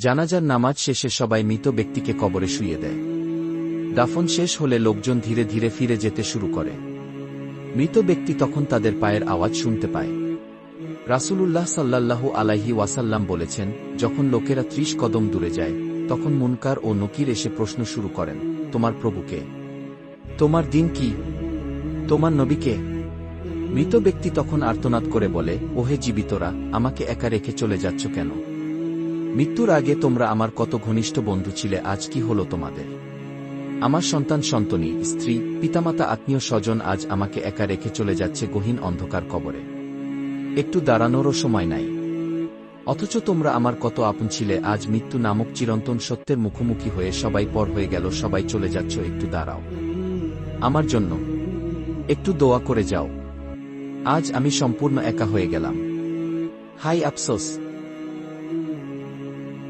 জানাজার নামাজ শেষে সবাই মৃত ব্যক্তিকে কবরে শুয়ে দেয়। দাফন শেষ হলে লোকজন ধীরে ধীরে ফিরে যেতে শুরু করে। মৃত ব্যক্তি তখন তাদের পায়ের আওয়াজ শুনতে পায়। রাসূলুল্লাহ সাল্লাল্লাহু আলাইহি ওয়াসাল্লাম বলেছেন, যখন লোকেরা ত্রিশ কদম দূরে যায়, তখন মুনকার ও নকির এসে প্রশ্ন শুরু করেন, তোমার প্রভুকে তোমার দিন কি? তোমার নবীকে মৃত ব্যক্তি তখন আর্তনাদ করে বলে, ওহে জীবিতরা, আমাকে একা রেখে চলে যাচ্ছ কেন? মৃত্যুর আগে তোমরা আমার কত ঘনিষ্ঠ বন্ধু ছিলে, আজ কি হলো তোমাদের? আমার সন্তান সন্তনী, স্ত্রী, পিতামাতা, আত্মীয় স্বজন আজ আমাকে একা রেখে চলে যাচ্ছে গহীন অন্ধকার কবরে। একটু দাঁড়ানোরও সময় নাই। অথচ তোমরা আমার কত আপন ছিলে, আজ মৃত্যু নামক চিরন্তন সত্যের মুখোমুখি হয়ে সবাই পর হয়ে গেল, সবাই চলে যাচ্ছ, একটু দাঁড়াও। আমার জন্য, একটু দোয়া করে যাও। আজ আমি সম্পূর্ণ একা হয়ে গেলাম। হাই আফসোস